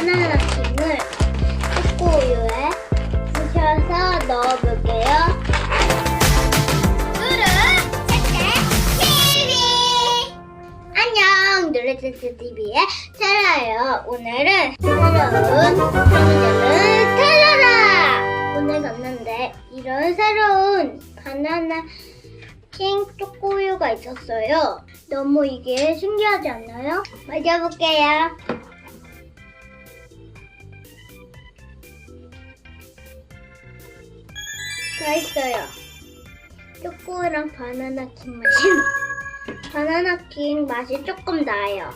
바나나 킹을 초코우유에 부셔서 넣어볼게요. 책책 TV 안녕 누르체스 TV의 찰라예요. 오늘은 새로운 편의점을 텔라라 오늘 갔는데 이런 새로운 바나나 킹 초코우유가 있었어요. 너무 이게 신기하지 않나요? 맞아볼게요. 맛있어요. 초코랑 바나나 킹 맛이 바나나 킹 맛이 조금 나요.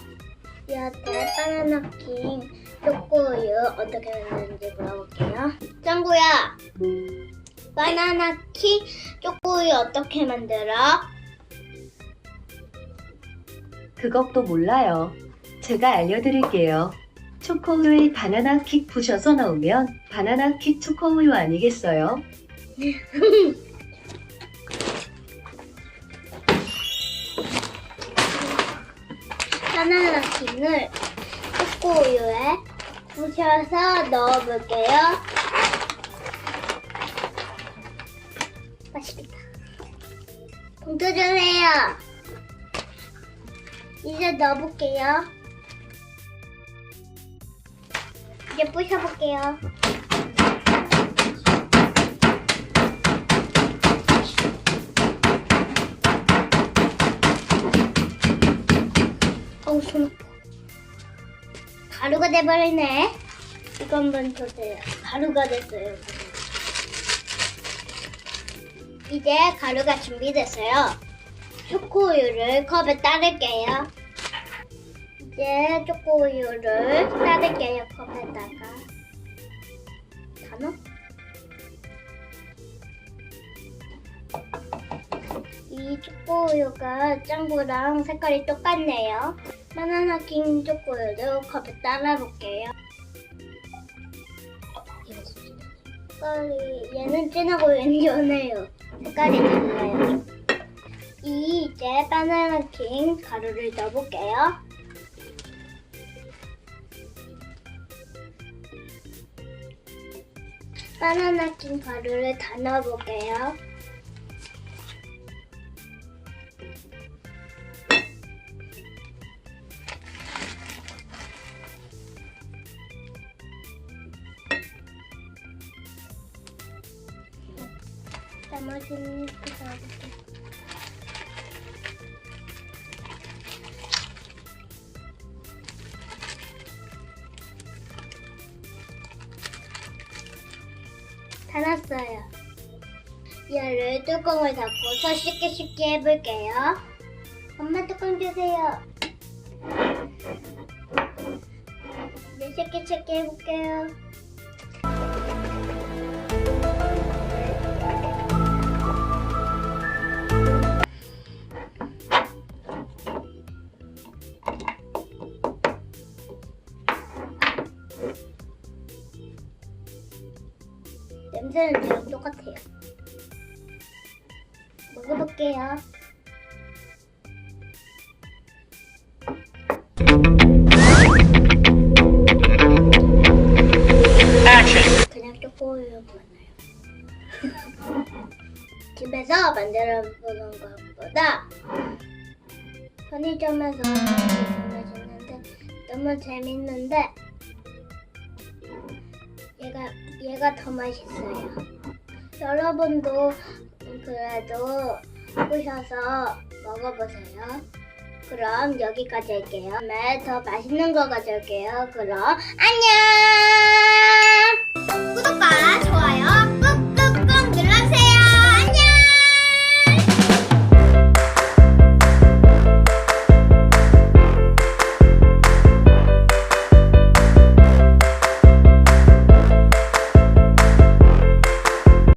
이한테 바나나 킹 초코우유 어떻게 만드는지 물어볼게요. 짱구야, 바나나 킹 초코우유 어떻게 만들어? 그것도 몰라요. 제가 알려드릴게요. 초코우유에 바나나 킥 부셔서 넣으면 바나나 킥 초코우유 아니겠어요? 바나나 킹을 초코우유에 부셔서 넣어볼게요. 맛있겠다. 봉투 주세요. 이제 넣어볼게요. 이제 부셔볼게요. 가루가 돼버리네. 이거 한번 주세요. 가루가 됐어요. 이제 가루가 준비됐어요. 초코우유를 컵에 따를게요. 이제 초코우유를 따를게요, 이 초코우유가 짱구랑 색깔이 똑같네요. 바나나 킹 초코우유도 컵에 따라볼게요. 색깔이 얘는 진하고 얘는 연해요. 색깔이 달라요. 이 이제 바나나 킹 가루를 넣어볼게요. 바나나 킹 가루를 다 넣어볼게요. 나머지는 또 넣어볼게요. 다 났어요. 얘를 뚜껑을 닫고서 쉽게 쉽게 해볼게요. 엄마 뚜껑 주세요. 이제 쉽게 쉽게 해볼게요. 냄새는 저랑 똑같아요. 먹어볼게요. 그냥 초코우유 많아요. 집에서 만들어 보는 것보다 편의점에서 맛있는데 너무 재밌는데 얘가 더 맛있어요. 여러분도 그래도 보셔서 먹어보세요. 그럼 여기까지 할게요. 다음에 더 맛있는 거 가져올게요. 그럼 안녕!